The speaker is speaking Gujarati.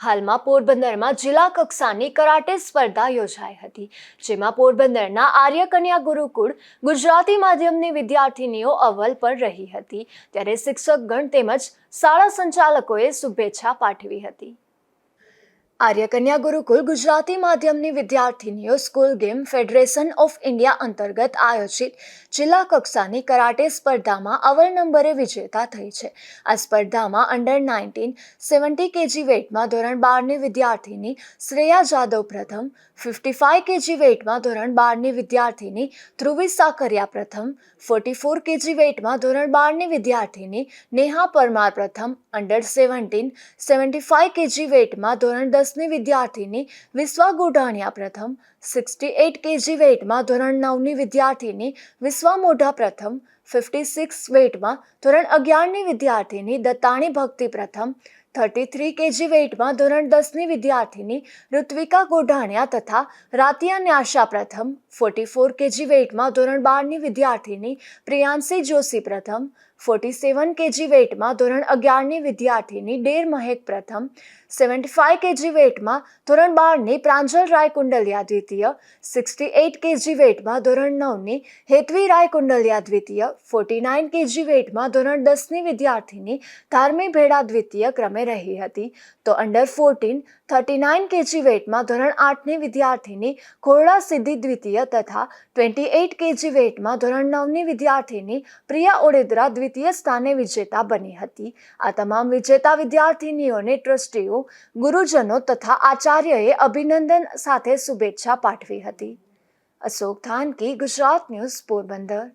હાલમાં પોરબંદરમાં જિલ્લા કક્ષાની કરાટે સ્પર્ધા યોજાઈ હતી, જેમાં પોરબંદરના આર્ય કન્યા ગુરુકુળ ગુજરાતી માધ્યમની વિદ્યાર્થીનીઓ અવ્વલ પર રહી હતી. ત્યારે શિક્ષકગણ તેમજ શાળા સંચાલકોએ શુભેચ્છા પાઠવી હતી. આર્ય કન્યા ગુરુકુલ ગુજરાતી માધ્યમની વિદ્યાર્થીનીઓ school game federation of India અંતર્ગત આયોજિત જિલ્લા કક્ષાની કરાટે સ્પર્ધામાં અવર નંબરે વિજેતા થઈ છે. આ સ્પર્ધામાં અંડર નાઇન્ટીન સેવન્ટી કેજી વેઇટમાં ધોરણ બારની વિદ્યાર્થીની શ્રેયા જાદવ પ્રથમ ફિફ્ટી ફાઇવ કેજી વેઇટમાં ધોરણ બારની વિદ્યાર્થીની ધ્રુવી સાકરિયા પ્રથમ ફોર્ટી ફોર કેજી વેઇટમાં ધોરણ બારની વિદ્યાર્થીની નેહા પરમાર પ્રથમ under seventeen seventy five KG વેઇટમાં ધોરણ દસની વિદ્યાર્થીની વિશ્વા ગોઢાણિયા પ્રથમ સિક્સટી એઇટ કેજી વેઇટમાં ધોરણ નવની વિદ્યાર્થીની વિશ્વા મોઢા પ્રથમ ફિફ્ટી સિક્સ વેઇટમાં ધોરણ અગિયારની વિદ્યાર્થીની દત્તાણી ભક્તિ પ્રથમ થર્ટી થ્રી કેજી વેઇટમાં ધોરણ દસની વિદ્યાર્થીની ઋત્વિકા ગોઢાણિયા તથા રાતિયા ન્યાશા પ્રથમ ફોર્ટી ફોર કેજી વેઇટમાં ધોરણ બારની વિદ્યાર્થીની પ્રિયાંશી જોશી પ્રથમ ફોર્ટી સેવન કેજી વેટમાં ધોરણ અગિયારની વિદ્યાર્થીની ડેર મહેક પ્રથમ, સેવન્ટી ફાઇવ કેજી વેટમાં ધોરણ બારની પ્રાંજલ રાય કુંડલિયા દ્વિતીય, સિક્સટી એટ કેજી વેટમાં ધોરણ નવની હેતવી રાય કુંડલિયા દ્વિતીય, ફોર્ટી નાઇન કેજી વેટમાં ધોરણ દસની વિદ્યાર્થીની ધાર્મી ભેડા દ્વિતીય ક્રમે રહી હતી. તો under fourteen, thirty nine KG વેટમાં ધોરણ આઠની વિદ્યાર્થીની ખોરડા સિદ્ધિ દ્વિતીય તથા ટ્વેન્ટી એઇટ કેજી વેટમાં ધોરણ નવની વિદ્યાર્થીની પ્રિયા ઓડેદરા દ્વિતીય સ્થાને વિજેતા બની હતી. આ તમામ વિજેતા વિદ્યાર્થીનીઓને ટ્રસ્ટીઓ, ગુરુજનો તથા આચાર્યએ અભિનંદન સાથે શુભેચ્છા પાઠવી હતી. અશોક થાનકી, ગુજરાત ન્યૂઝ પોરબંદર.